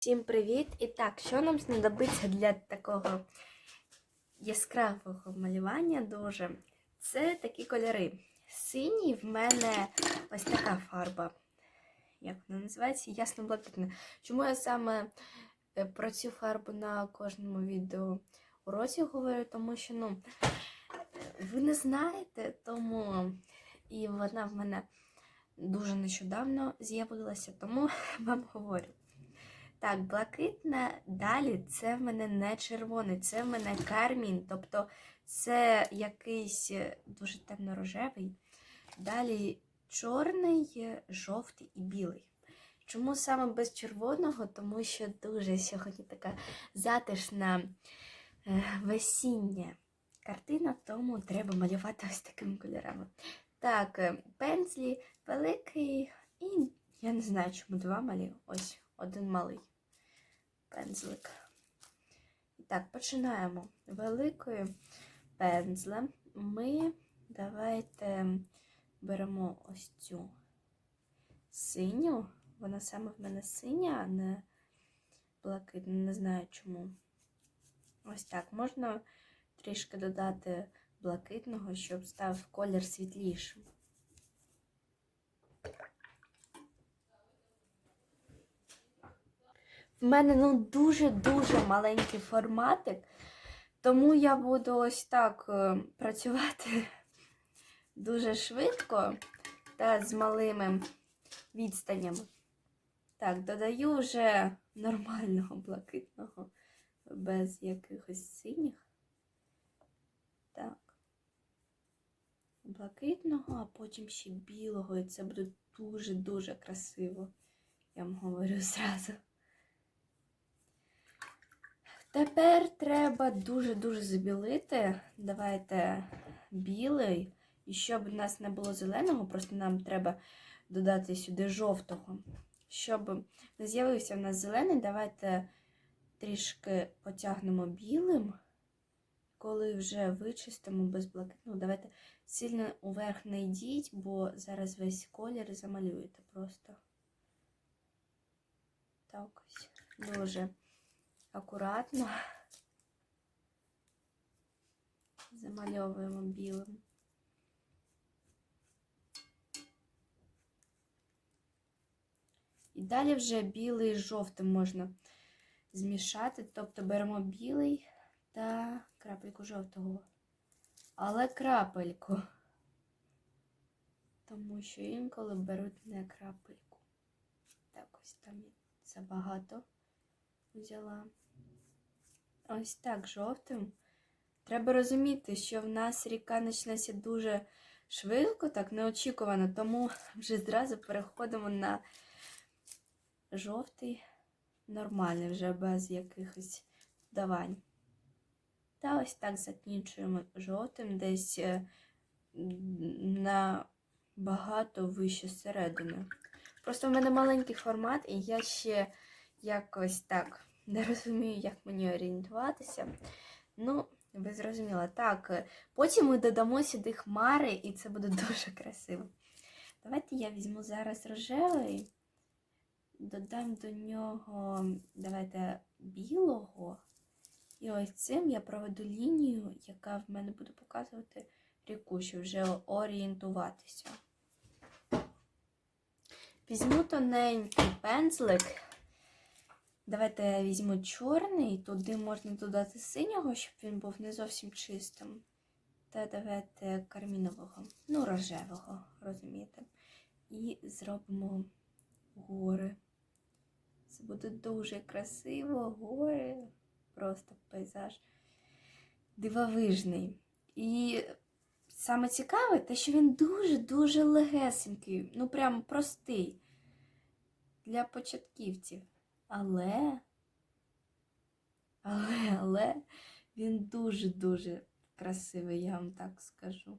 Всім привіт! І так, що нам знадобиться для такого яскравого малювання дуже? Це такі кольори. Синій в мене ось така фарба. Як вона називається? Ясно-блакитна. Чому я саме е, про цю фарбу на кожному відео уроці говорю? Тому що, ну, ви не знаєте, тому і вона в мене дуже нещодавно з'явилася, тому вам говорю. Так, блакитне далі це в мене не червоний, це в мене кармін, тобто це якийсь е, дуже темно-рожевий. Далі чорний, е, жовтий і білий. Чому саме без червоного? Тому що дуже сьогодні така затишна е, весіння картина, тому треба малювати ось такими кольорами. Так, пензлі великий і я не знаю, чому два малі. Ось один малий пензлик. Так, починаємо. Великою пензлем ми давайте беремо ось цю синю. Вона саме в мене синя, а не блакитна, не знаю чому. Ось так. Можна трішки додати блакитного, щоб став колір світлішим. В мене ну дуже-дуже маленький форматик, тому я буду ось так е, працювати дуже швидко та з малими відстанями. Так, додаю вже нормального блакитного, без якихось синіх. Так. Блакитного, а потім ще білого. І це буде дуже-дуже красиво. Я вам говорю зразу. Тепер треба дуже-дуже забілити. Давайте білий. І щоб у нас не було зеленого, просто нам треба додати сюди жовтого. Щоб не з'явився в нас зелений, давайте трішки потягнемо білим. Коли вже вичистимо без блакитного, давайте сильно уверх не бо зараз весь колір замалюєте просто. Так ось. Дуже акуратно замальовуємо білим. І далі вже білий з жовтим можна змішати, тобто беремо білий та крапельку жовтого. Але крапельку, тому що інколи беруть не крапельку. Так, ось там забагато взяла. Ось так жовтим. Треба розуміти, що в нас ріка почнеться дуже швидко, так неочікувано, тому вже зразу переходимо на жовтий, нормальний, вже без якихось давань. Та ось так закінчуємо жовтим, десь е, на багато вище середини. Просто в мене маленький формат, і я ще якось так не розумію, як мені орієнтуватися. Ну, ви зрозуміли. Так, е, потім ми додамо сюди хмари, і це буде дуже красиво. Давайте я візьму зараз рожевий, додам до нього, давайте білого. І ось цим я проведу лінію, яка в мене буде показувати ріку, щоб вже орієнтуватися. Візьму тоненький пензлик. Давайте я візьму чорний, туди можна додати синього, щоб він був не зовсім чистим. Та давайте кармінового, ну, рожевого, розумієте. І зробимо гори. Це буде дуже красиво, гори, просто пейзаж дивовижний. І саме цікаве, те, що він дуже-дуже легесенький, ну прям простий для початківців. Але, але, але він дуже-дуже красивий, я вам так скажу.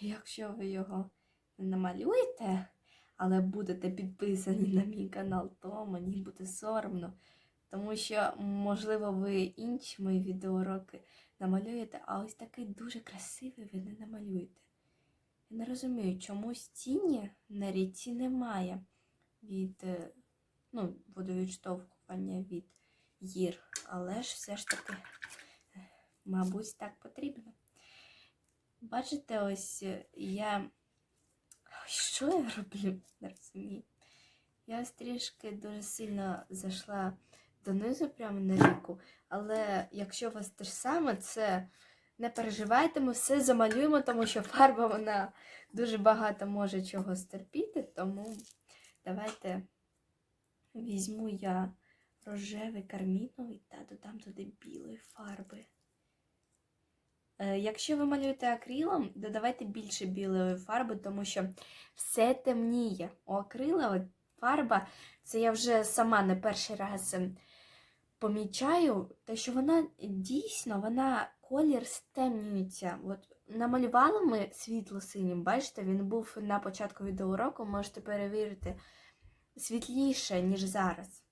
Якщо ви його не намалюєте, але будете підписані на мій канал, то мені буде соромно. Тому що, можливо, ви інші мої відеоуроки намалюєте, а ось такий дуже красивий ви не намалюєте. Я не розумію, чому тіні на ріці немає від ну, водовідштовхування від гір. Але ж все ж таки, е, мабуть, так потрібно. Бачите, ось е, я. Що я роблю? Не розумію. Я ось трішки дуже сильно зайшла донизу прямо на ріку. Але якщо у вас те ж саме, це не переживайте, ми все замалюємо, тому що фарба вона дуже багато може чого стерпіти. Тому давайте візьму я рожевий карміновий та додам туди білої фарби. Е, Якщо ви малюєте акрилом, додавайте більше білої фарби, тому що все темніє. У акрила фарба, це я вже сама не перший раз ем, помічаю, те, що вона дійсно, вона колір стемнюється. От намалювали ми світло синім, бачите, він був на початку відеоуроку, можете перевірити світліше, ніж зараз.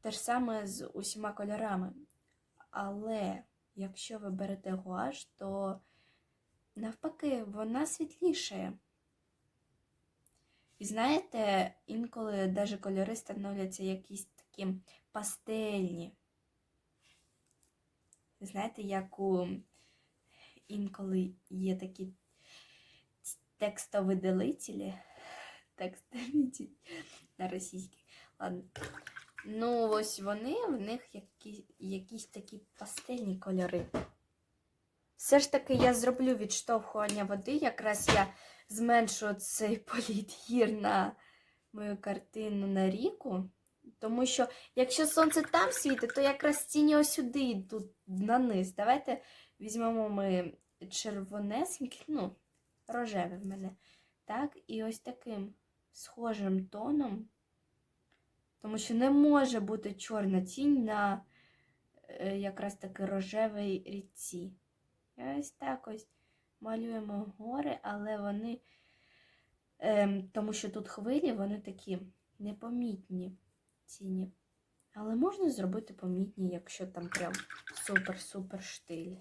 Те ж саме з усіма кольорами. Але якщо ви берете гуаш, то навпаки, вона світлішає. І знаєте, інколи навіть кольори становляться якісь такі пастельні. Знаєте, як у інколи є такі текстовиделителі, текстовиделителі на російській. Ладно. Ну, ось вони, в них які, якісь такі пастельні кольори. Все ж таки я зроблю відштовхування води, якраз я зменшу цей політ гір на мою картину на ріку. Тому що, якщо сонце там світить, то якраз тіні ось сюди йдуть на низ. Давайте візьмемо ми червонесенький, ну, рожевий в мене. Так, і ось таким схожим тоном. Тому що не може бути чорна тінь на е, якраз таки рожевій ріці. І ось так ось малюємо гори, але вони, ем, тому що тут хвилі, вони такі непомітні тіні. Але можна зробити помітні, якщо там прям супер-супер штиль.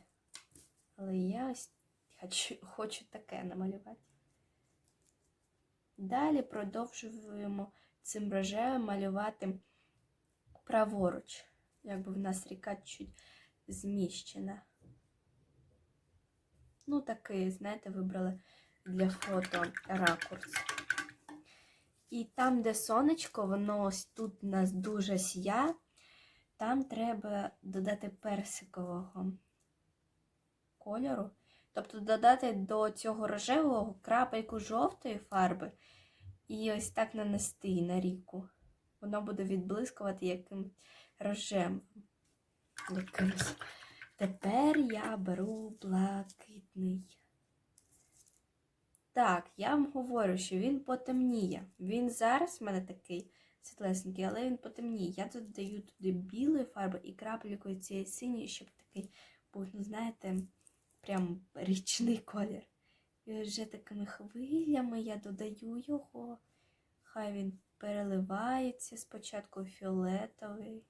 Але я ось хочу, хочу таке намалювати. Далі продовжуємо цим рожевим малювати праворуч, якби в нас ріка чуть зміщена. Ну, такий, знаєте, вибрали для фото ракурс. І там, де сонечко, воно ось тут у нас дуже сія, там треба додати персикового кольору. Тобто додати до цього рожевого крапельку жовтої фарби і ось так нанести на ріку. Воно буде відблискувати яким рожевим. Якимось. Тепер я беру блакитний. Так, я вам говорю, що він потемніє. Він зараз в мене такий світлесенький, але він потемніє. Я тут даю туди білої фарби і крапельку цієї синьої, щоб такий був, ну, знаєте, прям річний колір. І вже такими хвилями я додаю його. Хай він переливається спочатку фіолетовий.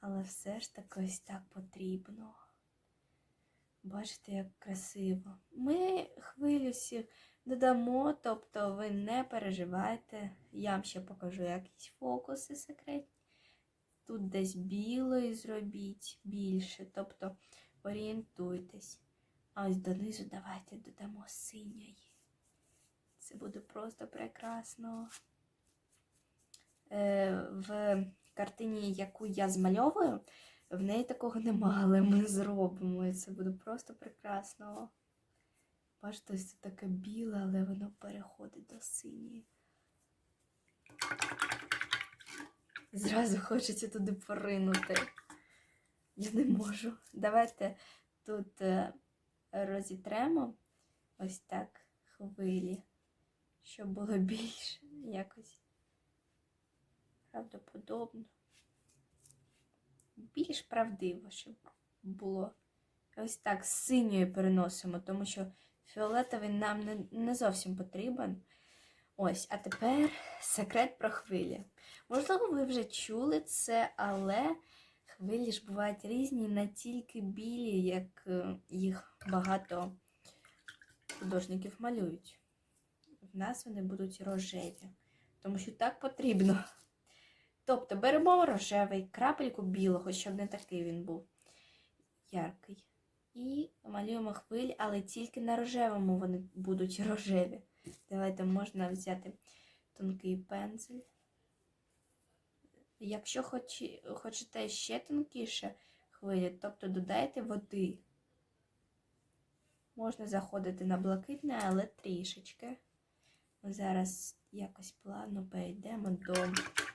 Але все ж таки ось так потрібно. Бачите, як красиво. Ми хвилю всіх додамо, тобто ви не переживайте. Я вам ще покажу якісь фокуси секретні. Тут десь білої зробіть більше, тобто орієнтуйтесь. А ось донизу давайте додамо синьої. Це буде просто прекрасно. Е, в картині, яку я змальовую, в неї такого нема, але ми зробимо. І це буде просто прекрасно. Бачите, це таке біле, але воно переходить до синьої. Зразу хочеться туди поринути. Я не можу. Давайте тут е, розітремо ось так хвилі, щоб було більше якось правдоподобно. Більш правдиво, щоб було. Ось так з синьою переносимо, тому що фіолетовий нам не, не зовсім потрібен. Ось, а тепер секрет про хвилі. Можливо, ви вже чули це, але хвилі ж бувають різні, не тільки білі, як е, їх багато художників малюють. в нас вони будуть рожеві. Тому що так потрібно. Тобто беремо рожевий, крапельку білого, щоб не такий він був яркий. І малюємо хвилі, але тільки на рожевому вони будуть рожеві. Давайте можна взяти тонкий пензель. Якщо хочі, хочете ще тонкіше хвилі, тобто додайте води. Можна заходити на блакитне, але трішечки. Ми зараз якось плавно перейдемо до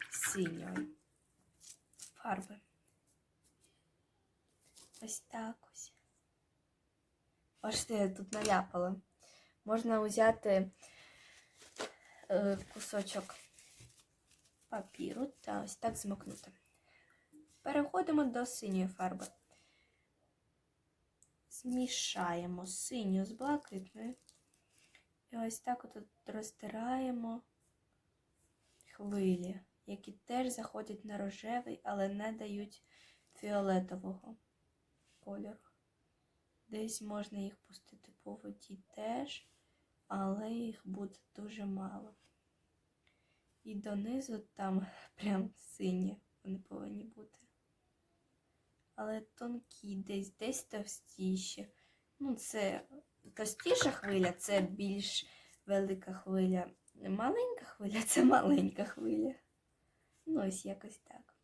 синьої фарби. Ось так ось. Бачите, я тут наляпала. Можна взяти е, кусочок папіру та ось так змокнути. Переходимо до синьої фарби. Змішаємо синю з блакитною. І ось так от розтираємо хвилі, які теж заходять на рожевий, але не дають фіолетового кольору. Десь можна їх пустити по воді теж, але їх буде дуже мало. І донизу там прям сині вони повинні бути. Але тонкі, десь десь товстіші. Ну, це товстіша хвиля, це більш велика хвиля. Маленька хвиля це маленька хвиля. Ну, ось якось так.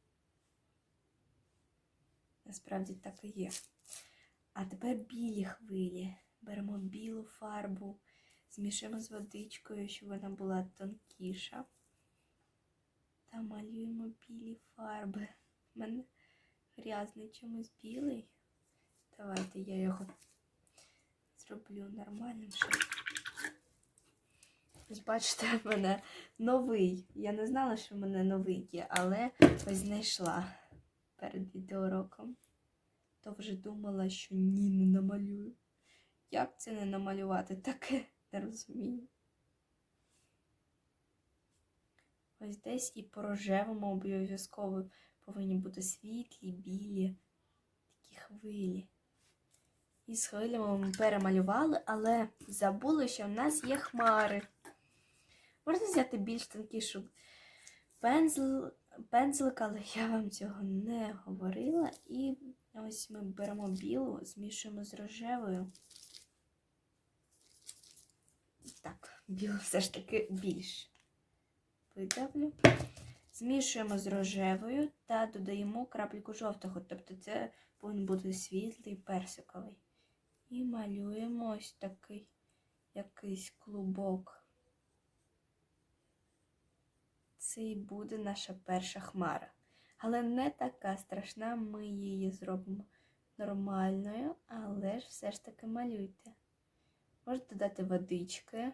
Насправді так і є. А тепер білі хвилі. Беремо білу фарбу, змішуємо з водичкою, щоб вона була тонкіша. Та малюємо білі фарби. У мене грязний чомусь білий. Давайте я його зроблю нормальним. Бачите, в мене новий. Я не знала, що в мене новий є, але ось знайшла перед відеоуроком. То вже думала, що ні, не намалюю. Як це не намалювати? Таке не розумію. Ось десь і по рожевому обов'язково повинні бути світлі, білі такі хвилі. І з хвилями ми перемалювали, але забули, що в нас є хмари. Можна взяти більш тонкішу пензл, пензлик, але я вам цього не говорила. І ось ми беремо білу, змішуємо з рожевою. Так, білу все ж таки більш видавлю. Змішуємо з рожевою та додаємо крапельку жовтого, тобто це повинен бути світлий персиковий. І малюємо ось такий якийсь клубок. Це і буде наша перша хмара. Але не така страшна, ми її зробимо нормальною, але ж все ж таки малюйте. Можете додати водички.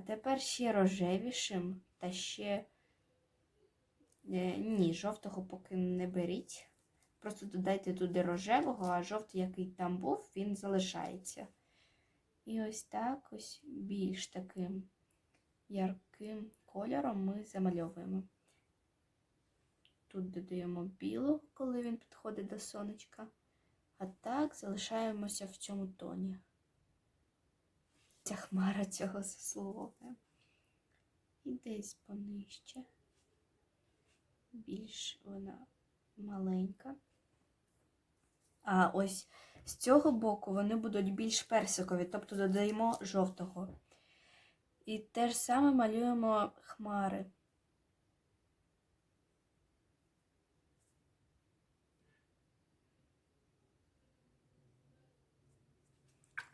А тепер ще рожевішим та ще е, ні, жовтого поки не беріть. Просто додайте туди рожевого, а жовтий, який там був, він залишається. І ось так ось більш таким ярким кольором ми замальовуємо. Тут додаємо білу, коли він підходить до сонечка. А так залишаємося в цьому тоні. Ця хмара цього заслуговує. І десь понижче. Більш вона маленька. А ось з цього боку вони будуть більш персикові, тобто додаємо жовтого. І те ж саме малюємо хмари.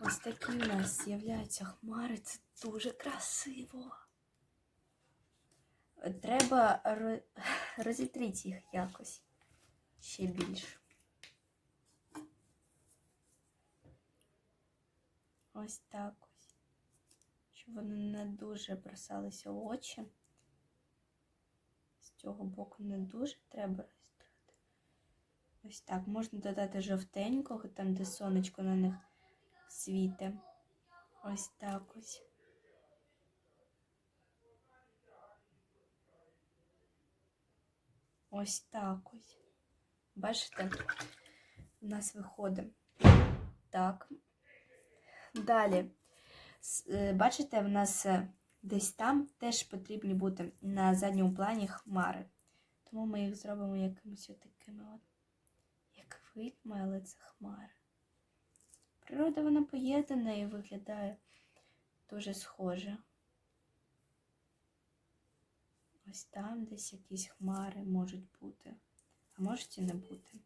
Ось такі у нас з'являються хмари, це дуже красиво. Треба ро- розітрити їх якось ще більше. Ось так ось. Щоб вони не дуже бросалися в очі. З цього боку не дуже треба розітрити. Ось так. Можна додати жовтенького, там, де сонечко на них світе. Ось так ось. Ось так ось. Бачите, у нас виходить. Так. Далі е, Бачите, в нас е, десь там теж потрібні бути на задньому плані хмари. Тому ми їх зробимо якимось отакими от, як видно, але це хмари. Природа вона поєднана і виглядає дуже схоже. Ось там десь якісь хмари можуть бути, а можуть і не бути.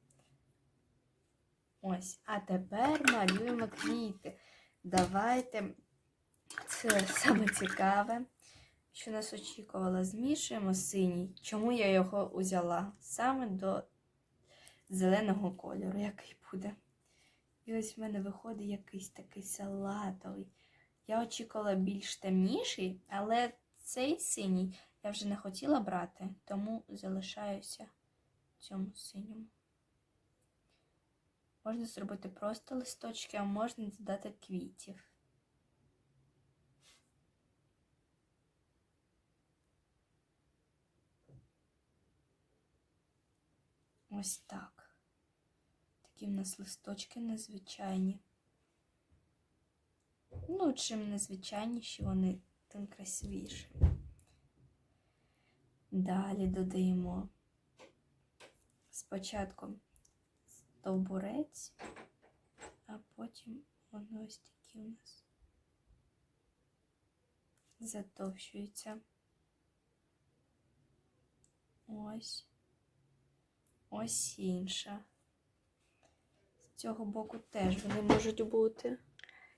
Ось, а тепер малюємо квіти. Давайте це саме цікаве, що нас очікувало. Змішуємо синій. Чому я його узяла? Саме до зеленого кольору, який буде. І ось в мене виходить якийсь такий салатовий. Я очікувала більш темніший, але цей синій я вже не хотіла брати, тому залишаюся цьому синьому. Можна зробити просто листочки, а можна додати квітів. Ось так. Такі в нас листочки незвичайні. Ну, чим незвичайніші вони, тим красивіше. Далі додаємо спочатку стовбурець, а потім воно ось такі у нас затовщується. Ось. Ось інша. Цього боку теж вони можуть бути.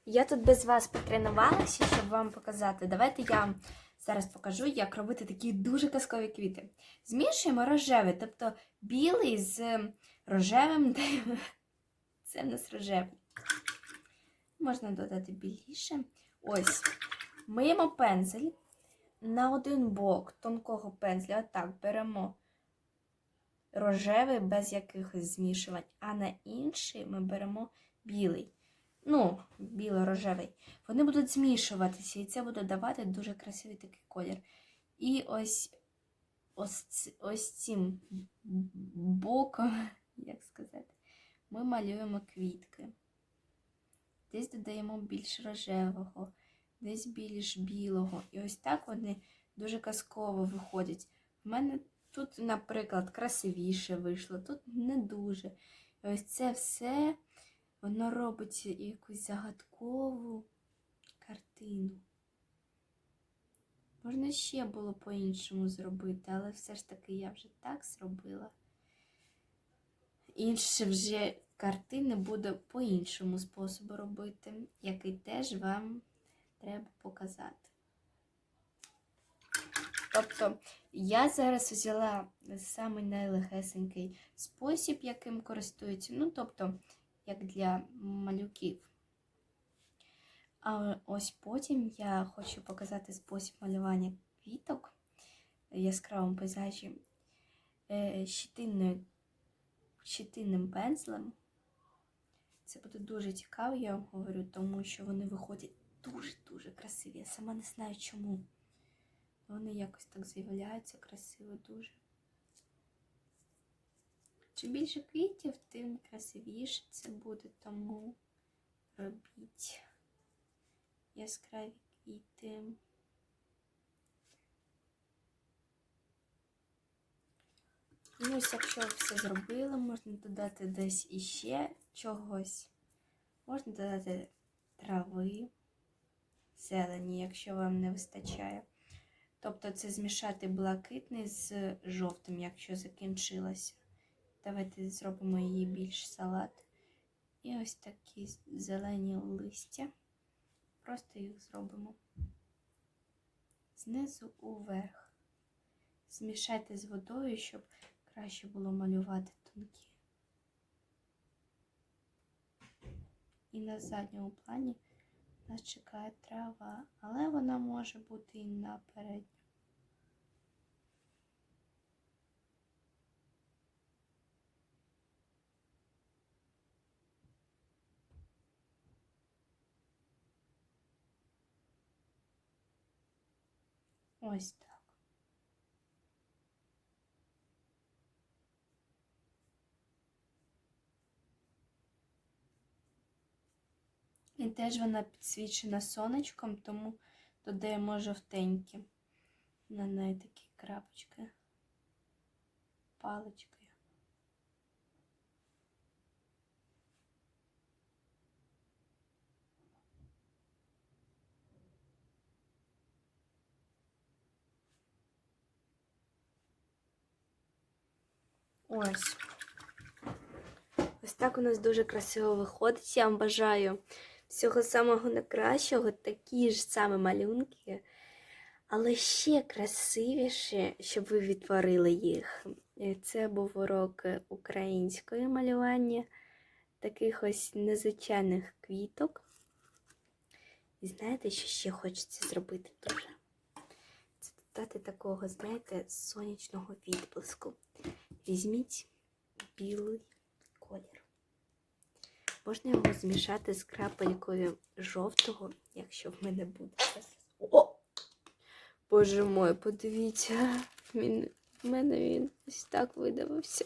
Я тут без вас потренувалася, щоб вам показати. Давайте я зараз покажу, як робити такі дуже казкові квіти. Змішуємо рожевий, тобто білий з рожевим. Це в нас рожевий. Можна додати біліше. Ось. Миємо пензель на один бок тонкого пензля. Отак беремо рожевий без якихось змішувань, а на інший ми беремо білий. Ну, біло-рожевий. Вони будуть змішуватися, і це буде давати дуже красивий такий колір. І ось ось, ось цим боком, як сказати, ми малюємо квітки. Десь додаємо більш рожевого, десь більш білого. І ось так вони дуже казково виходять. У мене тут, наприклад, красивіше вийшло, тут не дуже. І ось це все воно робить якусь загадкову картину. Можна ще було по-іншому зробити, але все ж таки я вже так зробила. Інше вже картини буду по іншому способу робити, який теж вам треба показати. Тобто я зараз взяла самий найлегесенький спосіб, яким користуються. Ну, тобто, як для малюків. А ось потім я хочу показати спосіб малювання квіток в яскравому пейзажі е, щитинною, щитинним пензлем. Це буде дуже цікаво, я вам говорю, тому що вони виходять дуже-дуже красиві. Я сама не знаю чому. Вони якось так з'являються красиво дуже. Чим більше квітів, тим красивіше це буде, тому робіть яскраві квіти. Ну, ось якщо все зробили, можна додати десь іще чогось. Можна додати трави, зелені, якщо вам не вистачає. Тобто це змішати блакитний з жовтим, якщо закінчилося. Давайте зробимо її більш салат. І ось такі зелені листя. Просто їх зробимо знизу уверх. Змішайте з водою, щоб краще було малювати тонкі. І на задньому плані нас чекає трава, але вона може бути і наперед. Ось так. І теж вона підсвічена сонечком, тому додаємо жовтенькі. На неї такі крапочки. Паличкою. Ось. Ось так у нас дуже красиво виходить. Я вам бажаю всього самого найкращого, такі ж саме малюнки, але ще красивіше, щоб ви відтворили їх. Е, Це був урок української малювання, таких ось незвичайних квіток. І знаєте, що ще хочеться зробити дуже? Це додати такого, знаєте, сонячного відблиску. Візьміть білий колір. Можна його змішати з крапелькою жовтого, якщо в мене буде. О! Боже мой, подивіться, в мене він ось так видавився.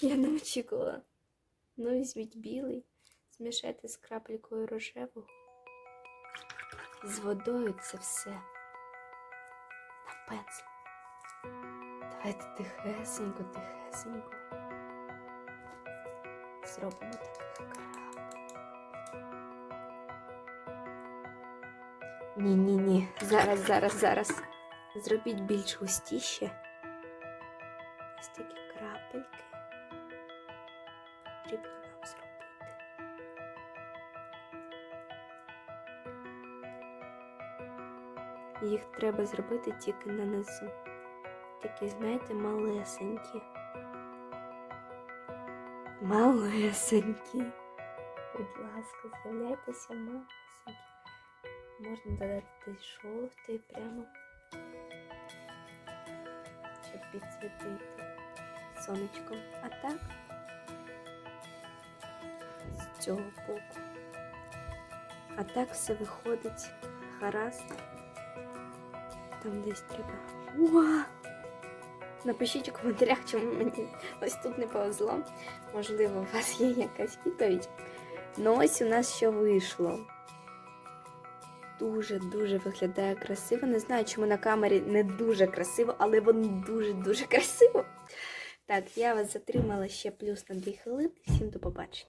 Я не очікувала. Ну, візьміть білий, змішайте з крапелькою рожевого. З водою це все. На пензлик. Давайте тихесенько, тихесенько. Зробимо таких крапель. Ні, ні, ні. Зараз, зараз, зараз. Зробіть більш густіше. Ось такі крапельки. Потрібно нам зробити. Їх треба зробити тільки на низу. Такі, знаєте, малесенькі. Малесенькі. Будь ласка, з'являйтеся малесенькі. Можна додати жовтий прямо, щоб підсвітити сонечком. А так з цього боку. А так все виходить гаразд. Там десь треба. Уа! Напишіть у коментарях, чому мені ось тут не повезло. Можливо, у вас є якась відповідь. Ну ось у нас що вийшло. Дуже-дуже виглядає красиво. Не знаю, чому на камері не дуже красиво, але воно дуже-дуже красиво. Так, я вас затримала ще плюс на 2 хвилини. Всім до побачення.